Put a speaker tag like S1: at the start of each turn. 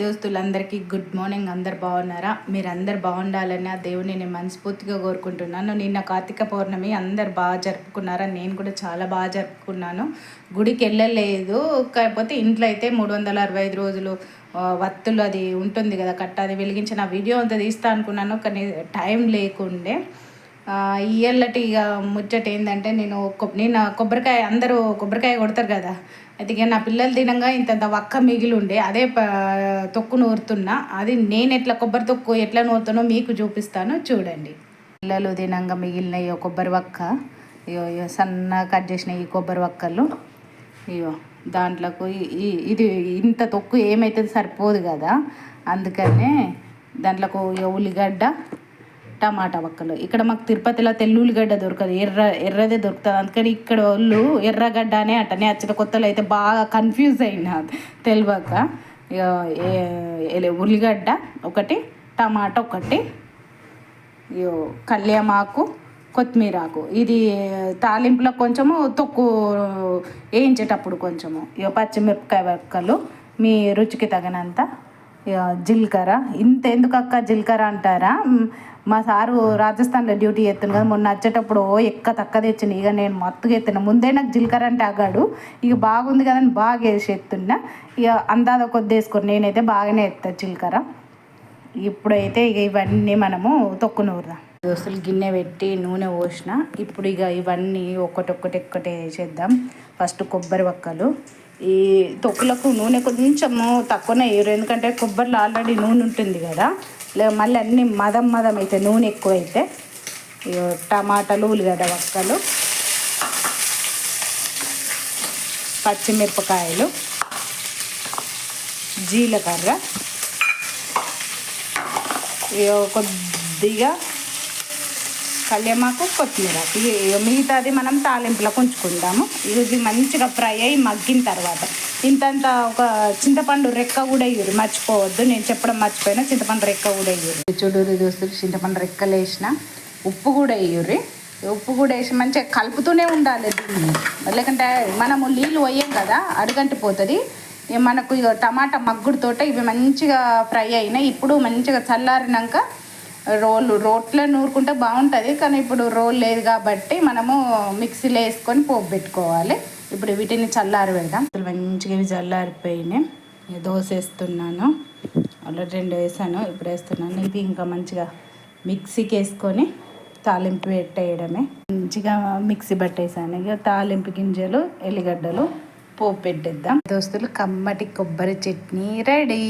S1: దోస్తులందరికీ good morning. అందరు బాగున్నారా? మీరు అందరు బాగుండాలని ఆ దేవుని నేను మనస్ఫూర్తిగా కోరుకుంటున్నాను. నిన్న కార్తీక పౌర్ణమి అందరు బాగా జరుపుకున్నారా నేను కూడా చాలా బాగా జరుపుకున్నాను. గుడికి వెళ్ళలేదు. కాకపోతే ఇంట్లో అయితే మూడు వందల అరవై ఐదు రోజులు వత్తులు అది ఉంటుంది కదా కట్ట. అది వెలిగించిన వీడియో అంతా తీస్తా అనుకున్నాను కానీ టైం లేకుండే. ఇయ్యల్లటి ఇక ముచ్చట ఏంటంటే నేను నేను కొబ్బరికాయ అందరూ కొబ్బరికాయ కొడతారు కదా. అయితే ఇక నా పిల్లలు తినంగా ఇంత వక్క మిగిలి ఉండే అదే ప- తొక్కు నూరుతున్నా. అది నేను ఎట్లా కొబ్బరి తొక్కు ఎట్లా నూరుతానో మీకు చూపిస్తాను చూడండి. పిల్లలు తినంగా మిగిలిన ఈ కొబ్బరి వక్క ఇయో ఇగో సన్నగా కట్ చేసిన ఈ కొబ్బరి వక్కలు ఇయో దాంట్లోకి ఇది ఇంత తొక్కు ఏమైతుంది సరిపోదు కదా. అందుకనే దాంట్లోకి ఉల్లిగడ్డ టమాటా వక్కలు ఇక్కడ మాకు తిరుపతిలో తెల్ల ఉల్లిగడ్డ దొరకదు. ఎర్ర ఎర్రదే దొరుకుతుంది. అందుకని ఇక్కడ వాళ్ళు ఎర్రగడ్డ అనే అట్టనే వచ్చిన కొత్తలో అయితే బాగా కన్ఫ్యూజ్ అయినా తెలియక ఉల్లిగడ్డ ఒకటి టమాటా ఒకటి ఇగో కొత్తిమీర ఆకు ఇది తాలింపులో కొంచెము తొక్కు వేయించేటప్పుడు కొంచెము. ఇక పచ్చిమిరపకాయ వక్కలు మీ రుచికి తగినంత జీలకర్ర. ఇంత ఎందుకు అక్క జీలకర్ర అంటారా? మా సారు రాజస్థాన్లో డ్యూటీ చేస్తాను కదా మొన్న వచ్చేటప్పుడు ఓ ఎక్క తక్క తెచ్చిన ఇక నేను మత్తుగా ఎత్తున్నా ముందే నాకు జీలకర్ర అంటే అగాడు ఇక బాగుంది కదా అని బాగా వేసి ఎత్తున్నా ఇక అందాద కొద్ది వేసుకొని నేనైతే బాగానే ఎత్తా జీలకర్ర. ఇప్పుడైతే ఇక ఇవన్నీ మనము తొక్కు నూరుదాం దోస్తులు గిన్నె పెట్టి నూనె పోసిన. ఇప్పుడు ఇక ఇవన్నీ ఒక్కటి ఒక్కటి చేద్దాం వేసేద్దాం ఫస్ట్ కొబ్బరి వక్కలు. ఈ తొక్కులకు నూనె కొంచెము తక్కువనే వేయరు. ఎందుకంటే కొబ్బరిలో ఆల్రెడీ నూనె ఉంటుంది కదా. లే మళ్ళీ అన్నీ మదం మదం అయితే నూనె ఎక్కువైతే. టమాటాలు ఉల్లిగడ్డ వక్కలు పచ్చిమిరపకాయలు జీలకర్ర. కొద్దిగా కళ్యమాకు కొత్తిమీర. మిగతాది మనం తాలింపులకు ఉంచుకుందాము ఇది మంచిగా ఫ్రై అయ్యి మగ్గిన తర్వాత. ఇంతంత ఒక చింతపండు రెక్క కూడా వేయరు మర్చిపోవద్దు. నేను చెప్పడం మర్చిపోయినా చింతపండు రెక్క కూడా వేయరు చూడూరి దోస్తులు చింతపండు రెక్కలు వేసిన ఉప్పు కూడా వేయరు ఉప్పు కూడా వేసి మంచిగా కలుపుతూనే ఉండాలి దీన్ని. లేకుంటే మనము నీళ్ళు పోయాం కదా అడుగంటి పోతుంది. ఇక మనకు ఇక టమాటా మగ్గుడుతోట ఇవి మంచిగా ఫ్రై అయినాయి. ఇప్పుడు మంచిగా చల్లారినాక రోలు రోట్లో నూరుకుంటే బాగుంటుంది కానీ ఇప్పుడు రోల్ లేదు కాబట్టి మనము మిక్సీలో వేసుకొని పోపు పెట్టుకోవాలి. ఇప్పుడు వీటిని చల్లారి పెడదాం. అసలు మంచిగా ఇవి చల్లారిపోయినాయి. దోశ వేస్తున్నాను. ఆల్రెడీ రెండు వేసాను ఇప్పుడు వేస్తున్నాను. ఇది ఇంకా మంచిగా మిక్సీకి వేసుకొని తాలింపు పెట్టేయడమే. మంచిగా మిక్సీ పట్టేసాను. ఇక తాలింపు గింజలు ఎల్లిగడ్డలు పోపు పెట్టేద్దాం. దోస్తులు కమ్మటి కొబ్బరి చట్నీ రెడీ.